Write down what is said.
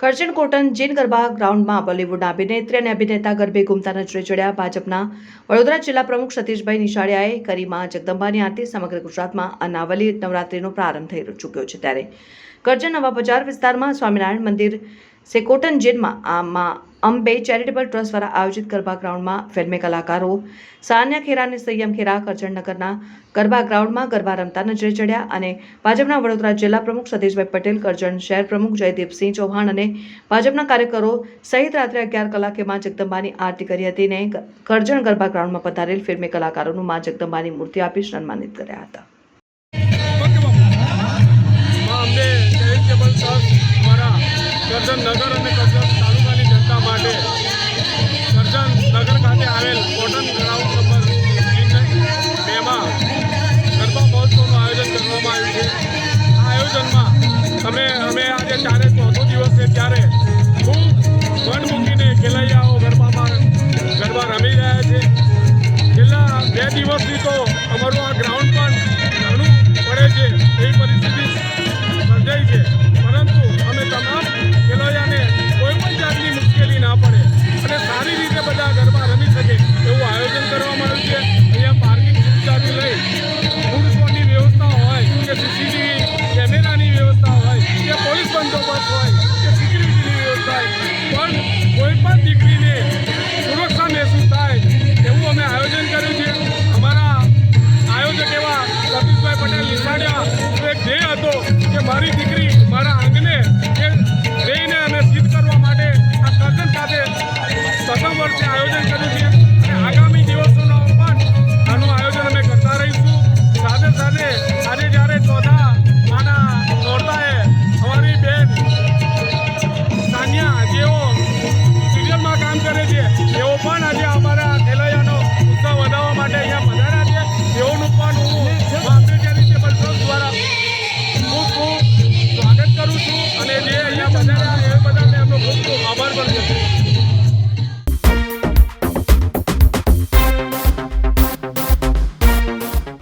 Karjan cotton જીન ગરબા ગ્રાઉન્ડમાં બોલિવૂડના અભિનેત્રી અને અભિનેતા ગરબે ઘૂમતા નજરે ચડ્યા ભાજપના વડોદરા જિલ્લા પ્રમુખ સતીશભાઈ નિશાળિયાએ કરી માં જગદંબાની આરતી સમગ્ર ગુજરાતમાં અનાવલી નવરાત્રીનો પ્રારંભ થઈ ચૂક્યો છે ત્યારે. કરજણ નવા બજાર વિસ્તારમાં સ્વામિનારાયણ મંદિર સેકોટન જીનમાં આમાં અંબે ચેરિટેબલ ટ્રસ્ટ દ્વારા આયોજિત ગરબા ગ્રાઉન્ડમાં ફિલ્મી કલાકારો સાન્યા ખેરા અને સંયમ ખેરા, કરજણ નગરના ગરબા ગ્રાઉન્ડમાં ગરબા રમતા નજરે ચડ્યા અને ભાજપના વડોદરા જિલ્લા પ્રમુખ સતીશભાઈ પટેલ, કરજણ શહેર પ્રમુખ જયદીપસિંહ ચૌહાણ અને ભાજપના કાર્યકરો સહિત રાત્રે અગિયાર કલાકે માં જગદંબાની આરતી કરી હતી અને કરજણ ગરબા ગ્રાઉન્ડમાં પધારેલ ફિલ્મી કલાકારોનું માં જગદંબાની મૂર્તિ આપી સન્માનિત કર્યા હતા. નગર ખાતે આવેલ કોટન ગરબા મહોત્સવનું આયોજન કરવામાં આવ્યું છે. આ આયોજનમાં અમે અમે આજે ચારે ચોથો દિવસ છે ત્યારે ખૂબ મન મૂકીને ખેલૈયાઓ ગરબામાં, ગરબા રમી રહ્યા છે. છેલ્લા બે દિવસથી તો અમારું આ ગ્રાઉન્ડ Украине, Крылья! চলে যাচ্ছে